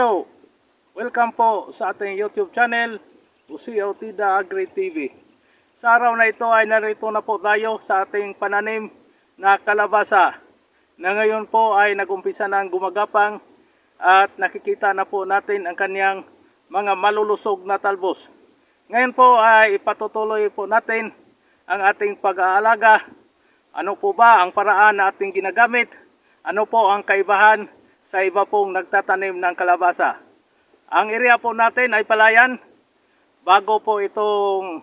Hello! Welcome po sa ating YouTube channel, Usio Tida Agri TV. Sa araw na ito ay narito na po tayo sa ating pananim na kalabasa na ngayon po ay nagumpisa ng gumagapang at nakikita na po natin ang kanyang mga malulusog na talbos. Ngayon po ay ipatutuloy po natin ang ating pag-aalaga. Ano po ba ang paraan na ating ginagamit? Ano po ang kaibahan sa iba pong nagtatanim ng kalabasa? Ang area po natin ay palayan. Bago po itong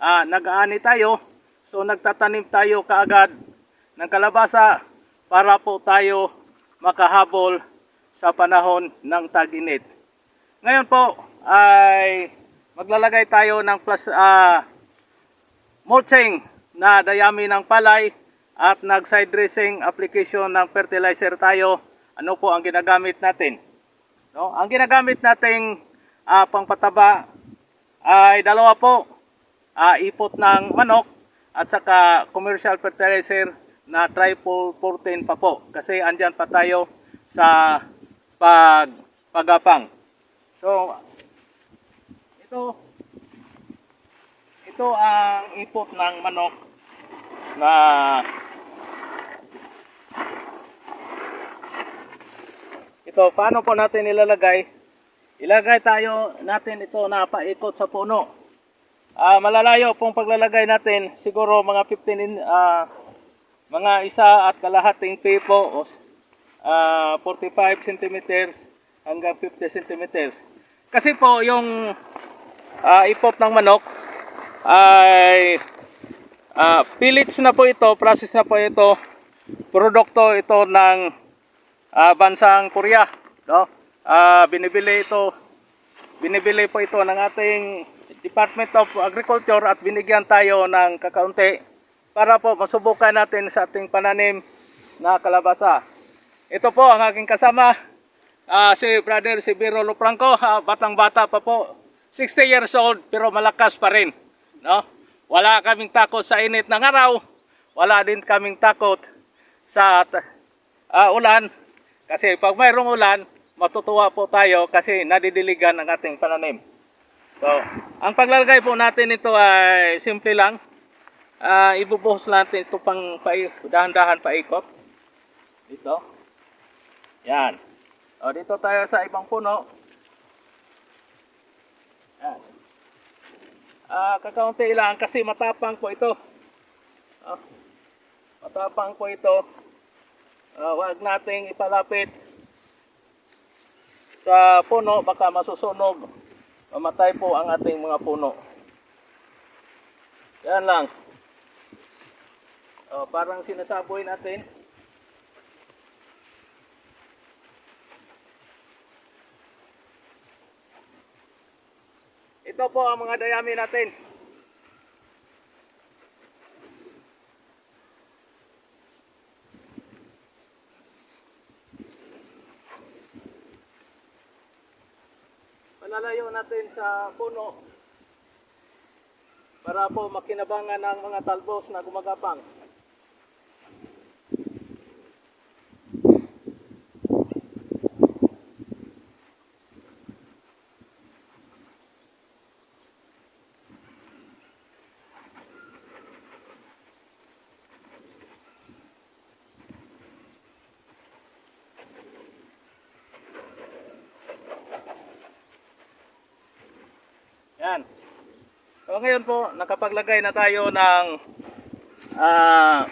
ah, nag-aani tayo, so nagtatanim tayo kaagad ng kalabasa para po tayo makahabol sa panahon ng tag-init. Ngayon po ay maglalagay tayo ng plus ah, mulching na dayami ng palay at nag side dressing application ng fertilizer tayo. Ano po ang ginagamit natin? No? Ang ginagamit nating ah, pangpataba ay dalawa po. Ah, ipot ng manok at saka commercial fertilizer na triple 14 pa po. Kasi andyan pa tayo sa pag pagapang. So, ito ito ang ipot ng manok na ito paano po natin ilalagay? Ilagay tayo natin ito na paikot sa puno. Ah malalayo pong paglalagay natin siguro mga 15 in, ah, mga isa at kalahating pipo o ah, 45 centimeters hanggang 50 centimeters. Kasi po yung ah, ipot ng manok ay ah, pellets na po ito, process na po ito, produkto ito ng ah, bansang Korea. No? Ah, binibili ito, binibili po ito ng ating Department of Agriculture at binigyan tayo ng kakaunti para po masubukan natin sa ating pananim na kalabasa. Ito po ang aking kasama, ah, si Brother Sibiro Lupranco, ah, batang-bata pa po, 60 years old pero malakas pa rin. No? Wala kaming takot sa init ng araw. Wala din kaming takot sa ah, ulan. Kasi pag mayroong ulan, matutuwa po tayo kasi nadidiligan ang ating pananim. So, ang paglalagay po natin ito ay simple lang. Ah, ibubuhos natin ito pang dahan-dahan paikot. Dito. Yan. O, dito tayo sa ibang puno. Yan. Ah, kakaunti lang kasi matapang po ito. Ah, matapang po ito. Ah, wag nating ipalapit sa puno baka masusunog. Mamatay po ang ating mga puno. Yan lang. Oh, parang sinasaboy natin. Ito po ang mga dayami natin. Palalayo natin sa puno para po makinabangan ng mga talbos na gumagapang. Yan. So ngayon po, nakapaglagay na tayo ng ah,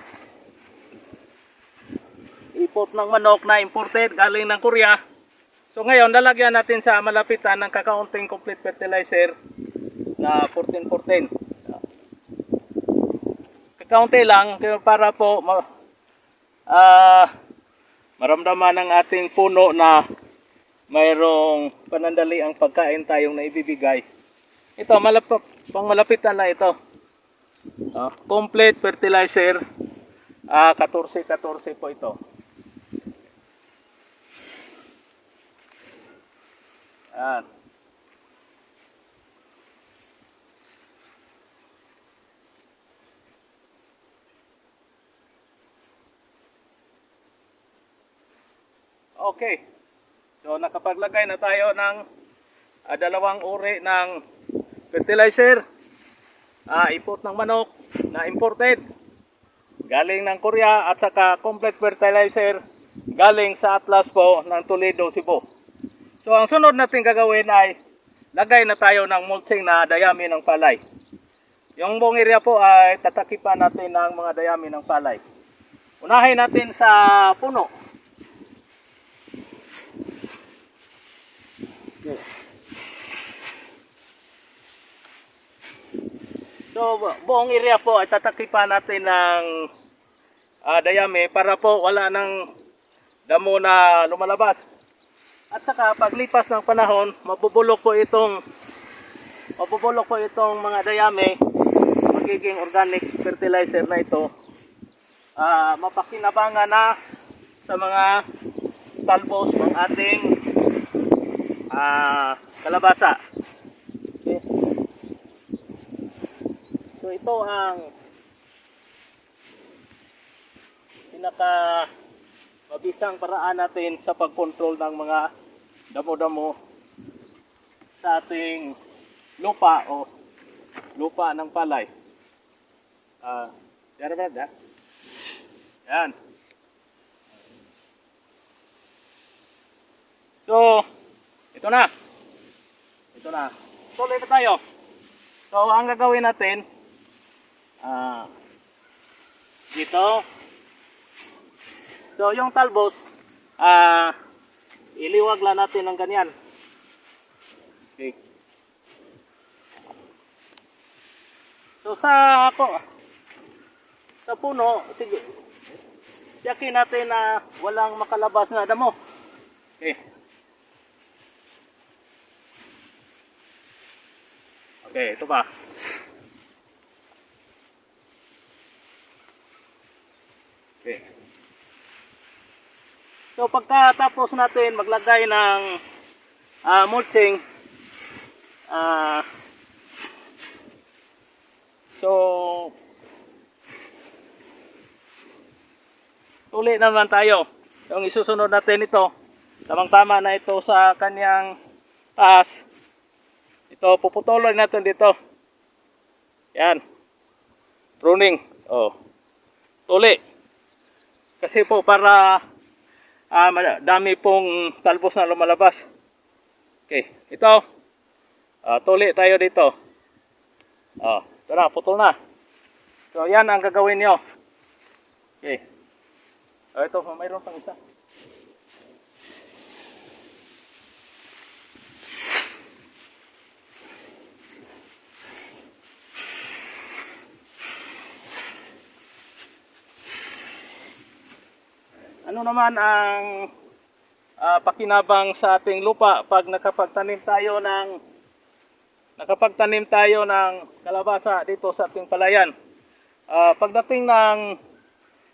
ipot ng manok na imported galing ng Korea. So ngayon, lalagyan natin sa malapitan ng kakaunting complete fertilizer na 1414. Kakaunti lang para po ma, ah, maramdaman ng ating puno na mayroong panandali ang pagkain tayong naibibigay. Ito, malapit, pang malapitan lang ito. Ah, complete fertilizer, ah 14-14 po ito. Yan. Okay. So nakapaglagay na tayo ng ah, dalawang uri ng fertilizer. Ah, ipot ng manok na imported. Galing ng Korea at saka complete fertilizer galing sa Atlas po ng Toledo, Cebu. So ang sunod natin gagawin ay lagay na tayo ng mulching na dayami ng palay. Yung buong area po ay tatakipan natin ng mga dayami ng palay. Unahin natin sa puno. Okay. So, bu- buong area po ay tatakipan natin ng ah, dayami para po wala nang damo na lumalabas. At saka paglipas ng panahon, mabubulok po itong mabubulok po itong mga dayami magiging organic fertilizer na ito. Ah, mapakinabangan na sa mga talbos ng ating ah, kalabasa. So ito ang pinaka mabisang paraan natin sa pagkontrol ng mga damo-damo sa ating lupa o lupa ng palay. Ah, uh, ba? Yan. So, ito na. Ito na. Tuloy na tayo. So, ang gagawin natin, ah, dito. So, yung talbos, ah, iliwag lang natin ng ganyan. Okay. So, sa ako, sa puno, sige, yakin natin na walang makalabas na damo. Okay. Okay, ito pa. So pagkatapos natin maglagay ng ah, mulching ah So Uli naman tayo. Yung isusunod natin ito, tamang-tama na ito sa kanyang taas. Ito, puputulin natin dito. Yan. Pruning. Oh. Tuli. Kasi po para ah, mada- dami pong talbos na lumalabas. Okay. Ito. Ah, tuli tayo dito. Oh, ito na, putol na. So, yan ang gagawin nyo. Okay. Oh, ito, mayroon pang isa. Ano naman ang ah, pakinabang sa ating lupa pag nakapagtanim tayo ng nakapagtanim tayo ng kalabasa dito sa ating palayan. Ah, pagdating ng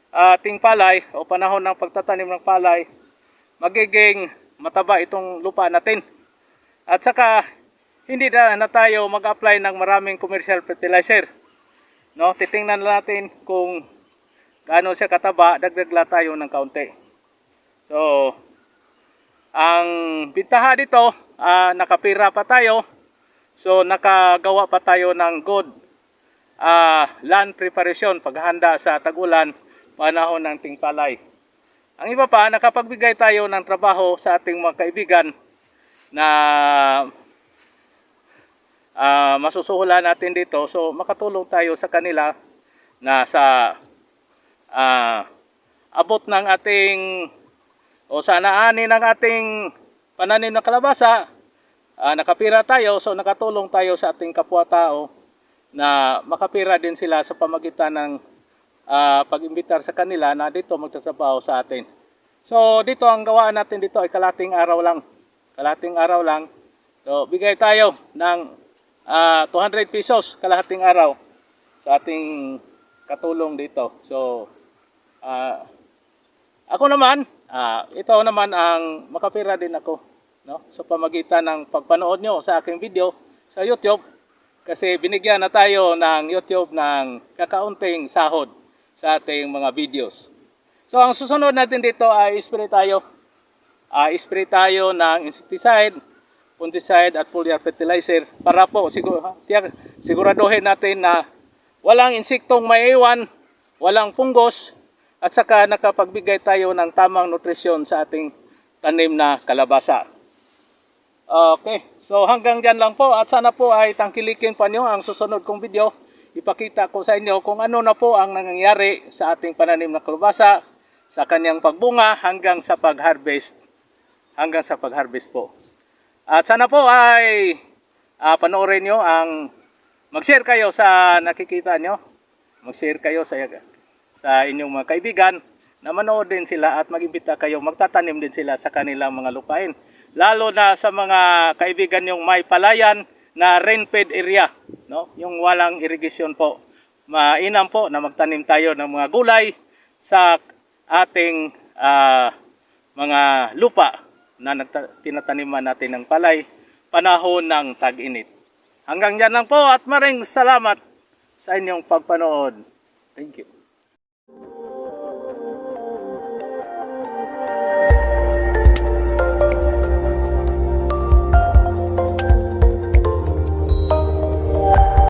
ating palay o panahon ng pagtatanim ng palay, magiging mataba itong lupa natin. At saka hindi na, na tayo mag-apply ng maraming commercial fertilizer. No, titingnan natin kung gaano siya kataba, dagdag lang tayo ng kaunti. So, ang bintaha dito, ah, nakapira pa tayo. So, nakagawa pa tayo ng good ah, land preparation, paghahanda sa tagulan, panahon ng tingpalay. Ang iba pa, nakapagbigay tayo ng trabaho sa ating mga kaibigan na ah, masusuhulan natin dito. So, makatulong tayo sa kanila na sa ah, abot ng ating o sa naani ng ating pananim ng kalabasa, ah, nakapira tayo, so nakatulong tayo sa ating kapwa-tao na makapira din sila sa pamagitan ng ah, pag-imbitar sa kanila na dito magtatrabaho sa atin. So dito ang gawaan natin dito ay kalating araw lang. Kalating araw lang. So bigay tayo ng ah, 200 pesos kalahating araw sa ating katulong dito. So ah, ako naman, ah, ito naman ang makapira din ako no? sa pamagitan ng pagpanood nyo sa aking video sa YouTube kasi binigyan na tayo ng YouTube ng kakaunting sahod sa ating mga videos. So ang susunod natin dito ay spray tayo. ah, spray tayo ng insecticide, fungicide at foliar fertilizer para po siguro, tiyak, siguraduhin natin na walang insektong maiiwan, walang punggos at saka nakapagbigay tayo ng tamang nutrisyon sa ating tanim na kalabasa. Okay, so hanggang dyan lang po at sana po ay tangkilikin pa nyo ang susunod kong video. Ipakita ko sa inyo kung ano na po ang nangyayari sa ating pananim na kalabasa sa kanyang pagbunga hanggang sa pag-harvest. Hanggang sa pag-harvest po. At sana po ay ah, panoorin nyo ang mag-share kayo sa nakikita nyo. Mag-share kayo sa, sa inyong mga kaibigan na manood din sila at mag-imbita kayo, magtatanim din sila sa kanilang mga lupain. Lalo na sa mga kaibigan yung may palayan na rain-fed area, no? yung walang irrigation po. Mainam po na magtanim tayo ng mga gulay sa ating ah, mga lupa na tinataniman natin ng palay panahon ng tag-init. Hanggang dyan lang po at maring salamat sa inyong pagpanood. Thank you.